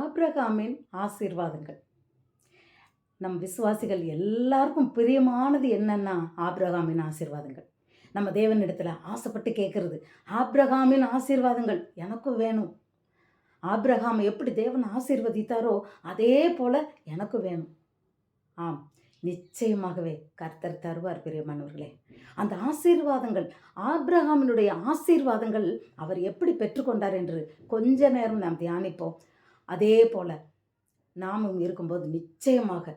ஆப்ரகாமின் ஆசீர்வாதங்கள். நம் விசுவாசிகள் எல்லாருக்கும் பிரியமானது என்னன்னா ஆப்ரகாமின் ஆசீர்வாதங்கள். நம்ம தேவனிடத்தில் ஆசைப்பட்டு கேட்குறது ஆப்ரகாமின் ஆசீர்வாதங்கள் எனக்கும் வேணும். ஆப்ரகாம் எப்படி தேவன் ஆசீர்வதித்தாரோ அதே போல் எனக்கும் வேணும். ஆம் நிச்சயமாகவே கர்த்தர் தருவார் பிரியமானவர்களே. அந்த ஆசீர்வாதங்கள் ஆப்ரஹாமினுடைய ஆசீர்வாதங்கள் அவர் எப்படி பெற்றுக்கொண்டார் என்று கொஞ்ச நேரம் நாம் தியானிப்போம். அதே போல் நாமும் இருக்கும்போது நிச்சயமாக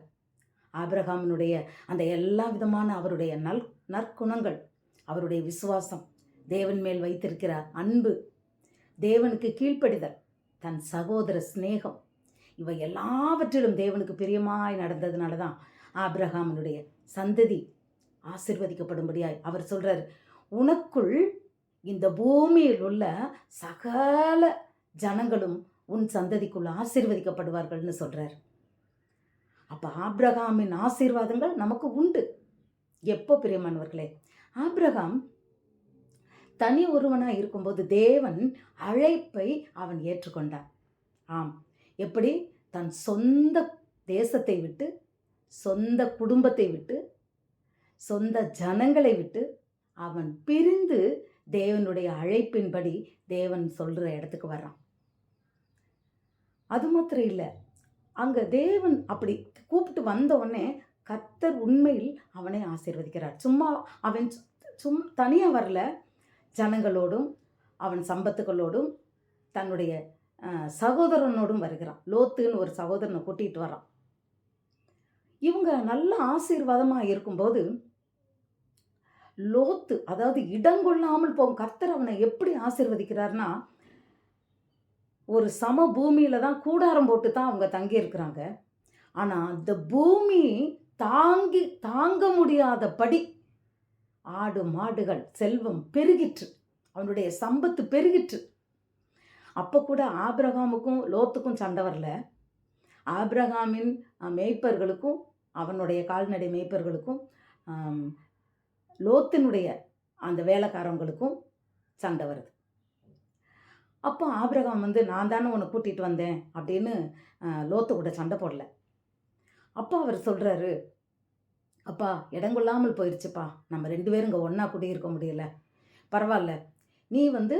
ஆபிரகாமினுடைய அந்த எல்லா விதமான அவருடைய நல் நற்குணங்கள் அவருடைய விசுவாசம் தேவன் மேல் வைத்திருக்கிற அன்பு தேவனுக்கு கீழ்ப்படிதல் தன் சகோதர சிநேகம் இவை எல்லாவற்றிலும் தேவனுக்கு பிரியமாய் நடந்ததுனால தான் ஆபிரகாமனுடைய சந்ததி ஆசிர்வதிக்கப்படும்படியாய் அவர் சொல்கிறார் உனக்குள் இந்த பூமியில் உள்ள சகல ஜனங்களும் உன் சந்ததிக்குள் ஆசீர்வதிக்கப்படுவார்கள்னு சொல்கிறார் அப்போ ஆப்ரகாமின் ஆசீர்வாதங்கள் நமக்கு உண்டு. எப்போ பிரியமானவர்களே? ஆப்ரகாம் தனி ஒருவனாக இருக்கும்போது தேவன் அழைப்பை அவன் ஏற்றுக்கொண்டான். ஆம். எப்படி? தன் சொந்த தேசத்தை விட்டு சொந்த குடும்பத்தை விட்டு சொந்த ஜனங்களை விட்டு அவன் பிரிந்து தேவனுடைய அழைப்பின்படி தேவன் சொல்கிற இடத்துக்கு வர்றான். அது மாத்திரம் இல்லை. அங்கே தேவன் அப்படி கூப்பிட்டு வந்த உடனே கர்த்தர் உண்மையில் அவனை ஆசீர்வதிக்கிறார். சும்மா அவன் சும் தனியாக வரல. ஜனங்களோடும் அவன் சம்பத்துகளோடும் தன்னுடைய சகோதரனோடும் வருகிறான். லோத்துன்னு ஒரு சகோதரனை கூட்டிகிட்டு வரான் இவங்க நல்ல ஆசீர்வாதமாக இருக்கும்போது லோத்து அதாவது இடங்கொள்ளாமல் போகும் கர்த்தர் அவனை எப்படி ஆசீர்வதிக்கிறார்னா ஒரு சம பூமியில் தான் கூடாரம் போட்டு தான் அவங்க தங்கி இருக்கிறாங்க ஆனால் அந்த பூமி தாங்கி தாங்க முடியாதபடி ஆடு மாடுகள் செல்வம் பெருகிற்று. அவனுடைய சம்பத்து பெருகிற்று. அப்போ கூட ஆபிரகாமுக்கும் லோத்துக்கும் சண்டை வரல. ஆப்ரஹாமின் மேய்ப்பர்களுக்கும் அவனுடைய கால்நடை மேய்ப்பர்களுக்கும் லோத்தினுடைய அந்த வேலைக்காரவங்களுக்கும் சண்டை வருது. அப்போ ஆபிரகாம் வந்து நான் தானே உன்னை கூட்டிகிட்டு வந்தேன் அப்படின்னு லோத்து கூட சண்டை போடல. அப்போ அவர் சொல்கிறாரு அப்பா இடங்கொள்ளாமல் போயிடுச்சுப்பா நம்ம ரெண்டு பேரும் இங்கே ஒன்றா குடியிருக்க முடியல. பரவாயில்ல. நீ வந்து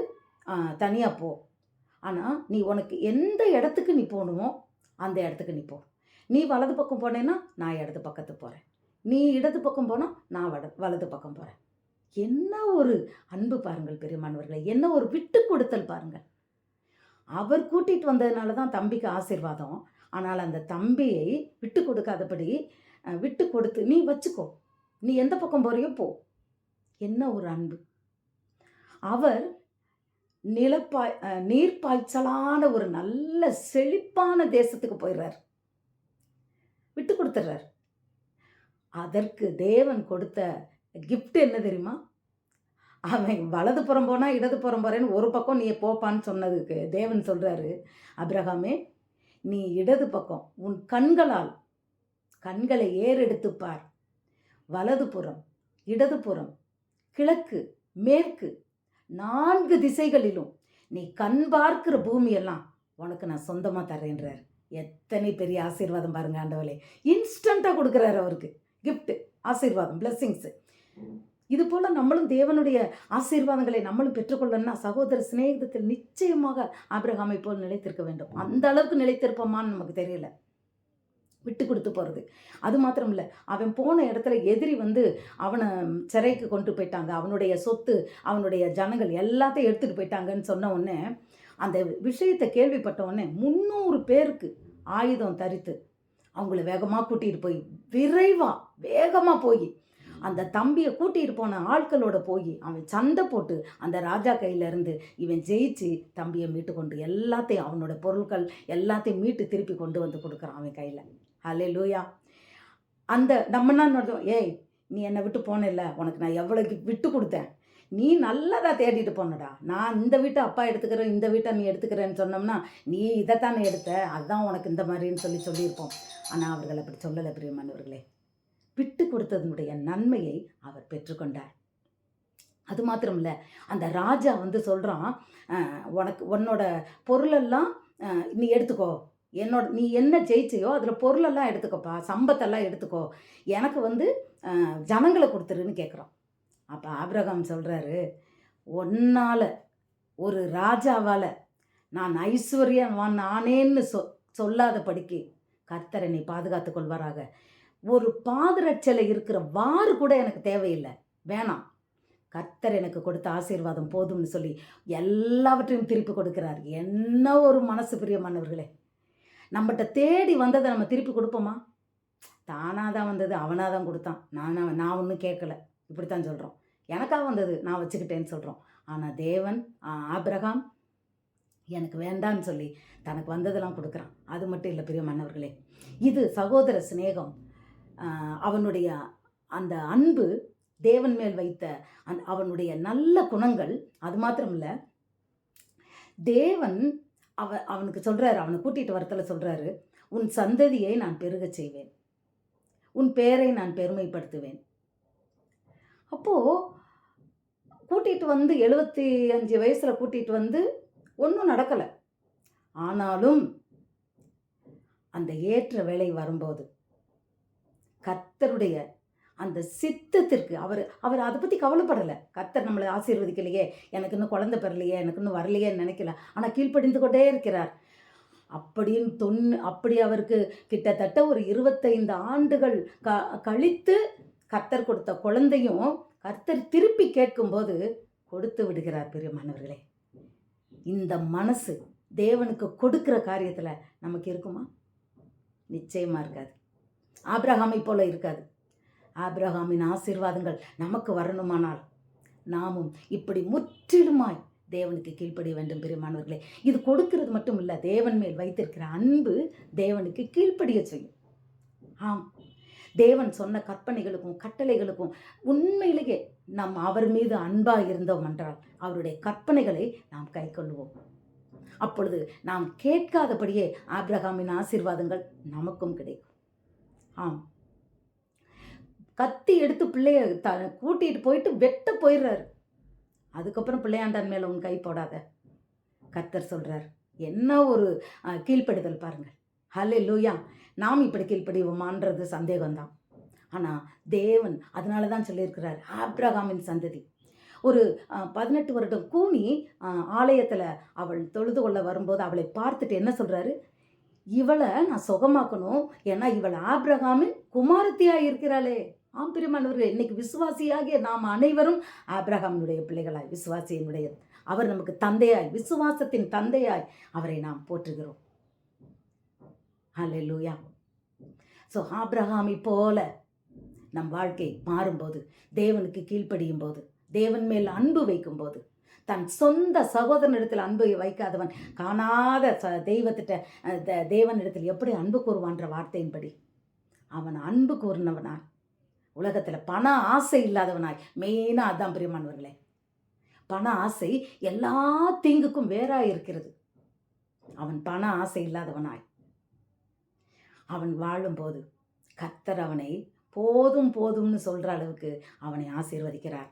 தனியாக போ. ஆனால் நீ உனக்கு எந்த இடத்துக்கு நீ போகணுமோ அந்த இடத்துக்கு நீ போ. நீ வலது பக்கம் போனேன்னா நான் இடது பக்கத்துக்கு போகிறேன் நீ இடது பக்கம் போனால் நான் வட வலது பக்கம் போகிறேன் என்ன ஒரு அன்பு பாருங்கள் பெரியமானவர்களே என்ன ஒரு விட்டு கொடுத்தல் பாருங்கள். அவர் கூட்டிகிட்டு வந்ததுனால தான் தம்பிக்கு ஆசீர்வாதம். ஆனால் அந்த தம்பியை விட்டு கொடுக்காதபடி விட்டு கொடுத்து நீ வச்சுக்கோ. நீ எந்த பக்கம் போறியோ போ. என்ன ஒரு அன்பு. அவர் நிலப்பாய் நீர்ப்பாய்ச்சலான ஒரு நல்ல செழிப்பான தேசத்துக்கு போயிடுறார் விட்டு கொடுத்துட்றார் அதற்கு தேவன் கொடுத்த கிஃப்ட் என்ன தெரியுமா? அவன் வலது புறம் போனால் இடது புறம் போறேன்னு ஒரு பக்கம் நீ போப்பான்னு சொன்னதுக்கு தேவன் சொல்கிறாரு அபிரகாமே நீ இடது பக்கம் உன் கண்களால் கண்களை ஏறெடுத்து பார். வலது புறம் இடது புறம் கிழக்கு மேற்கு நான்கு திசைகளிலும் நீ கண் பார்க்கிற பூமியெல்லாம் உனக்கு நான் சொந்தமாக தரேன்றார் எத்தனை பெரிய ஆசீர்வாதம் பாருங்க ஆண்டவளே இன்ஸ்டண்ட்டாக கொடுக்குறாரு அவருக்கு. கிஃப்ட்டு ஆசீர்வாதம் பிளெஸ்ஸிங்ஸு இது போல் நம்மளும் தேவனுடைய ஆசீர்வாதங்களை நம்மளும் பெற்றுக்கொள்ளணும்னா சகோதர சிநேகிதத்தில் நிச்சயமாக ஆபிரகாமை போல் நிலைத்திருக்க வேண்டும். அந்த அளவுக்கு நிலைத்திருப்போமான்னு நமக்கு தெரியல. விட்டு கொடுத்து போகிறது அது மாத்திரம் இல்லை அவன் போன இடத்துல எதிரி வந்து அவனை சிறைக்கு கொண்டு போயிட்டாங்க. அவனுடைய சொத்து அவனுடைய ஜனங்கள் எல்லாத்தையும் எடுத்துகிட்டு போயிட்டாங்கன்னு சொன்ன உடனே அந்த விஷயத்தை கேள்விப்பட்ட உடனே முந்நூறு பேருக்கு ஆயுதம் தரித்து அவங்கள வேகமாக கூட்டிகிட்டு போய் விரைவாக வேகமாக போய் அந்த தம்பியை கூட்டிகிட்டு போன ஆட்களோட போய் அவன் சண்டை போட்டு அந்த ராஜா கையில இருந்து இவன் ஜெயிச்சு தம்பியை மீட்டு கொண்டு எல்லாத்தையும் அவனோட பொருட்கள் எல்லாத்தையும் மீட்டு திருப்பி கொண்டு வந்து கொடுக்குறான் அவன் கையில். ஹலே லூயா அந்த நம்ம ஏய் நீ என்னை விட்டு போனில்ல உனக்கு நான் எவ்வளோக்கு விட்டு கொடுத்தேன். நீ நல்லதாக தேடிட்டு போனடா. நான் இந்த வீட்டை அப்பா எடுத்துக்கிறேன் இந்த வீட்டை நீ எடுத்துக்கிறேன்னு சொன்னோம்னா நீ இதைத்தானே எடுத்த? அதுதான் உனக்கு இந்த மாதிரின்னு சொல்லி சொல்லியிருப்போம். ஆனால் அவர்கள் அப்படி சொல்லலை பிரியமானவர்களே. விட்டு கொடுத்ததனுடைய நன்மையை அவர் பெற்றுக்கொண்டார் அது மாத்திரம் இல்லை அந்த ராஜா வந்து சொல்கிறான் உனக்கு உன்னோட பொருளெல்லாம் நீ எடுத்துக்கோ. என்னோட நீ என்ன ஜெயிச்சியோ அதில் பொருளெல்லாம் எடுத்துக்கோப்பா சம்பத்தெல்லாம் எடுத்துக்கோ. எனக்கு வந்து ஜனங்களை கொடுத்துருன்னு கேட்குறான் அப்போ ஆபிரகாம் சொல்கிறாரு ஒன்னால் ஒரு ராஜாவால் நான் ஐஸ்வர்யவான் நானேன்னு சொ சொல்லாதபடிக்கு கர்த்தரை நீ பாதுகாத்து கொள்வாராக. ஒரு பாதரட்சலை இருக்கிற வாறு கூட எனக்கு தேவையில்லை. வேணாம். கர்த்தர் எனக்கு கொடுத்த ஆசீர்வாதம் போதும்னு சொல்லி எல்லாவற்றையும் திருப்பி கொடுக்கிறார். என்ன ஒரு மனசு பிரியமானவர்களே. நம்மகிட்ட தேடி வந்ததை நம்ம திருப்பி கொடுப்போமா? தானாக தான் வந்தது அவனாக தான் கொடுத்தான். நான் நான் ஒன்றும் கேட்கல. இப்படித்தான் சொல்கிறோம் எனக்காக வந்தது நான் வச்சுக்கிட்டேன்னு சொல்கிறோம் ஆனால் தேவன் ஆபிரகாம் எனக்கு வேண்டான்னு சொல்லி தனக்கு வந்ததெல்லாம் கொடுக்குறான். அது மட்டும் இல்லை பிரியமானவர்களே. இது சகோதர சிநேகம். அவனுடைய அந்த அன்பு தேவன் மேல் வைத்த அந் அவனுடைய நல்ல குணங்கள் அது மாத்திரம் இல்லை தேவன் அவ அவனுக்கு சொல்கிறாரு அவனை கூட்டிகிட்டு வரத்தில் சொல்கிறாரு உன் சந்ததியை நான் பெருகச் செய்வேன். உன் பேரை நான் பெருமைப்படுத்துவேன். அப்போது கூட்டிகிட்டு வந்து எழுபத்தி அஞ்சு வயசில் கூட்டிகிட்டு வந்து ஒன்றும் நடக்கலை. ஆனாலும் அந்த ஏற்ற வேலை வரும்போது கர்த்தருடைய அந்த சித்தத்திற்கு அவர் அவர் அதை பற்றி கவலைப்படலை. கர்த்தர் நம்மளை ஆசீர்வதிக்கலையே எனக்கு இன்னும் குழந்தை பெறலையே எனக்கு இன்னும் வரலையேன்னு நினைக்கல. ஆனால் கீழ்ப்படிந்து கொண்டே இருக்கிறார். அப்படியும் தொன்னு அப்படி அவருக்கு கிட்டத்தட்ட ஒரு இருபத்தைந்து ஆண்டுகள் க கழித்து கர்த்தர் கொடுத்த குழந்தையும் கர்த்தர் திருப்பி கேட்கும்போது கொடுத்து விடுகிறார் பெரியமானவர்களே இந்த மனசு தேவனுக்கு கொடுக்குற காரியத்தில் நமக்கு இருக்குமா? நிச்சயமாக இருக்காது. ஆப்ரஹாமை போல இருக்காது. ஆபிரகாமின் ஆசீர்வாதங்கள் நமக்கு வரணுமானால் நாமும் இப்படி முற்றிலுமாய் தேவனுக்கு கீழ்ப்படிய வேண்டும் பெருமானவர்களே இது கொடுக்கிறது மட்டும் இல்லை தேவன் மேல் வைத்திருக்கிற அன்பு தேவனுக்கு கீழ்ப்படிய செய்யும். ஆம். தேவன் சொன்ன கற்பனைகளுக்கும் கட்டளைகளுக்கும் உண்மையிலேயே நாம் அவர் மீது அன்பாக இருந்தோம் என்றால் அவருடைய கற்பனைகளை நாம் கைக்கொள்வோம் அப்பொழுது நாம் கேட்காதபடியே ஆப்ரஹாமின் ஆசீர்வாதங்கள் நமக்கும் கிடைக்கும். ஆம். கத்தி எடுத்து பிள்ளைய த கூட்டிகிட்டு போயிட்டு வெட்ட போயிடுறாரு. அதுக்கப்புறம் பிள்ளையாண்டான் மேலே உன் கை போடாத. கத்தர் சொல்கிறார் என்ன ஒரு கீழ்ப்படுதல் பாருங்கள். ஹலே லூயா நாம் இப்படி கீழ்ப்படிவோமான்றது சந்தேகம்தான். ஆனால் தேவன் அதனால தான் சொல்லியிருக்கிறார் ஆப்ரகாமின் சந்ததி. ஒரு பதினெட்டு வருடம் கூனி ஆலயத்தில் அவள் தொழுது கொள்ள வரும்போது அவளை பார்த்துட்டு என்ன சொல்கிறாரு இவளை நான் சுகமாக்கணும். ஏன்னா இவள் ஆப்ரகாமின் குமாரத்தியாக இருக்கிறாளே. ஆம் பிரியமானவர்களே இன்னைக்கு விசுவாசியாகிய நாம் அனைவரும் ஆப்ரஹாமினுடைய பிள்ளைகளாய் விசுவாசியினுடைய அவர் நமக்கு தந்தையாய் விசுவாசத்தின் தந்தையாய் அவரை நாம் போற்றுகிறோம். லூயா ஸோ ஆப்ரஹாமி போல நம் வாழ்க்கை மாறும்போது தேவனுக்கு கீழ்ப்படியும் போது தேவன் மேல் அன்பு வைக்கும்போது தன் சொந்த சகோதரனிடத்தில் அன்பு வைக்காதவன். காணாத ச தெய்வத்திட்ட தேவனிடத்தில் எப்படி அன்பு கூறுவான்ற வார்த்தையின்படி. அவன் அன்பு கூறினவனாய். உலகத்தில் பண ஆசை இல்லாதவனாய். மெயினாக அதான் பிரியமானவர்களே. பண ஆசை எல்லா தீங்குக்கும் வேறாய் இருக்கிறது அவன் பண ஆசை இல்லாதவனாய். அவன் வாழும்போது கத்தர் அவனை போதும் போதும்னு சொல்கிற அளவுக்கு அவனை ஆசீர்வதிக்கிறார்.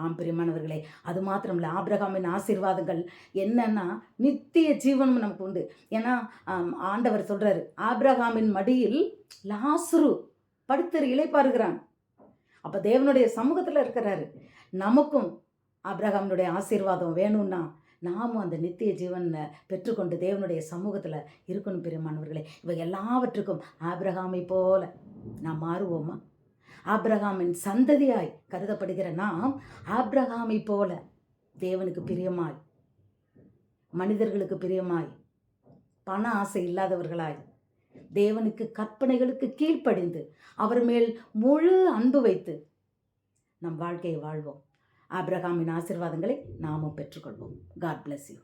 ஆம் பிரியமானவர்களே. அது மாத்திரம் இல்லை ஆபிரகாமின் ஆசீர்வாதங்கள் என்னன்னா நித்திய ஜீவனும் நமக்கு உண்டு. ஏன்னா ஆண்டவர் சொல்கிறாரு ஆபிரகாமின் மடியில் லாசுரு படுத்தர் இளைப்பாருகிறான் அப்போ தேவனுடைய சமூகத்தில் இருக்கிறாரு. நமக்கும் ஆபிரகாமினுடைய ஆசீர்வாதம் வேணும்னா நாமும் அந்த நித்திய ஜீவனை பெற்றுக்கொண்டு தேவனுடைய சமூகத்தில் இருக்கணும் பெருமானவர்களே இவை எல்லாவற்றுக்கும் ஆபிரகாமை போல நாம் மாறுவோமா? ஆப்ரஹாமின் சந்ததியாய் கருதப்படுகிற நாம் ஆப்ரஹாமை போல தேவனுக்கு பிரியமாய் மனிதர்களுக்கு பிரியமாய் பண ஆசை இல்லாதவர்களாய் தேவனுக்கு கற்பனைகளுக்கு கீழ்ப்படிந்து அவர் மேல் முழு அன்பு வைத்து நம் வாழ்க்கையை வாழ்வோம். ஆப்ரஹாமின் ஆசீர்வாதங்களை நாமும் பெற்றுக்கொள்வோம். God bless you